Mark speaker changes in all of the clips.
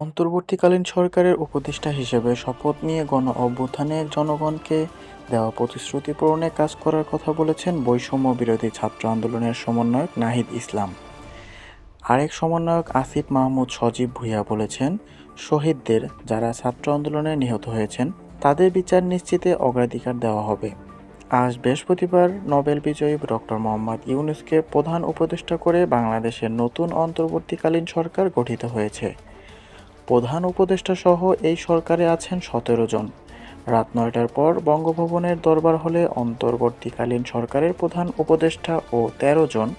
Speaker 1: অন্তর্বর্তীকালীন সরকারের উপদেষ্টা হিসেবে শপথ নিয়ে গণ অভ্যুত্থানে জনগণকে দেওয়া প্রতিশ্রুতি পূরণে কাজ করার কথা বলেছেন বৈষম্য বিরোধী ছাত্র আন্দোলনের সমন্বয়ক নাহিদ ইসলাম। আরেক সমন্বয়ক আসিফ মাহমুদ সজীব ভুঁইয়া বলেছেন, শহীদদের যারা ছাত্র আন্দোলনে নিহত হয়েছেন, তাদের বিচার নিশ্চিতে অগ্রাধিকার দেওয়া হবে। আজ বৃহস্পতিবার নোবেল বিজয়ী ডক্টর মোহাম্মদ ইউনুসকে প্রধান উপদেষ্টা করে বাংলাদেশের নতুন অন্তর্বর্তীকালীন সরকার গঠিত হয়েছে। প্রধান উপদেষ্টা সহ এই সরকারে আছেন সতেরো জন। রাত নয়টার পর বঙ্গভবনের দরবার হলে অন্তর্বর্তীকালীন সরকারের প্রধান উপদেষ্টা ও ১৩ জন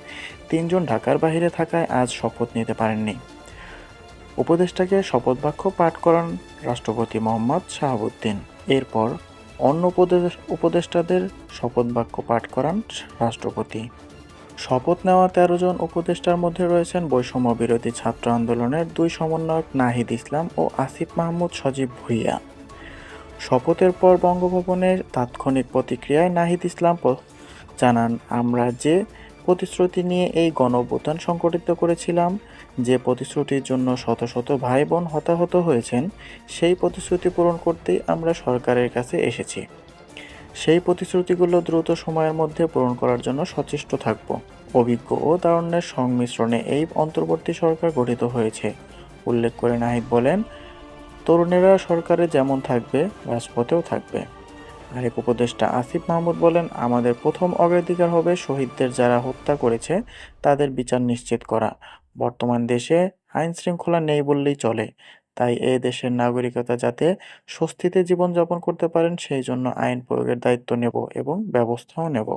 Speaker 1: তিনজন ঢাকার বাইরে থাকায় আজ শপথ নিতে পারেননি। উপদেষ্টাকে শপথ বাক্য পাঠ করান রাষ্ট্রপতি মোহাম্মদ শাহাবুদ্দিন। এরপর অন্য উপদে- উপদেষ্টাদের শপথ বাক্য পাঠ করান রাষ্ট্রপতি। শপথ নেওয়া তেরো জন উপদেষ্টার মধ্যে রয়েছেন বৈষম্য বিরোধী ছাত্র আন্দোলনের দুই সমন্বয়ক নাহিদ ইসলাম ও আসিফ মাহমুদ সজীব ভুইয়া। শপথের পর বঙ্গভবনের তাৎক্ষণিক প্রতিক্রিয়ায় নাহিদ ইসলাম জানান, আমরা যে প্রতিশ্রুতি নিয়ে এই গণঅভ্যুত্থান সংগঠিত করেছিলাম, যে প্রতিশ্রুতির জন্য শত শত ভাই বোন হতাহত হয়েছেন, সেই প্রতিশ্রুতি পূরণ করতেই আমরা সরকারের কাছে এসেছি। সেই প্রতিশ্রুতিগুলো দ্রুত সময়ের মধ্যে পূরণ করার জন্য সচেষ্ট থাকব। অভিজ্ঞ ও তারুণ্যের সংমিশ্রণে এই অন্তর্বর্তী সরকার গঠিত হয়েছে। উল্লেখ করে নাহিদ বলেন, তরুণেরা সরকারে যেমন থাকবে, রাজপথেও থাকবে। আরেক উপদেষ্টা আসিফ মাহমুদ বলেন, আমাদের প্রথম অগ্রাধিকার হবে শহীদদের যারা হত্যা করেছে, তাদের বিচার নিশ্চিত করা। বর্তমান দেশে আইন শৃঙ্খলা নেই বললেই চলে। তাই এ দেশের নাগরিকতা যাতে স্বস্তিতে জীবনযাপন করতে পারেন, সেই জন্য আইন প্রয়োগের দায়িত্ব নেব এবং ব্যবস্থাও নেব।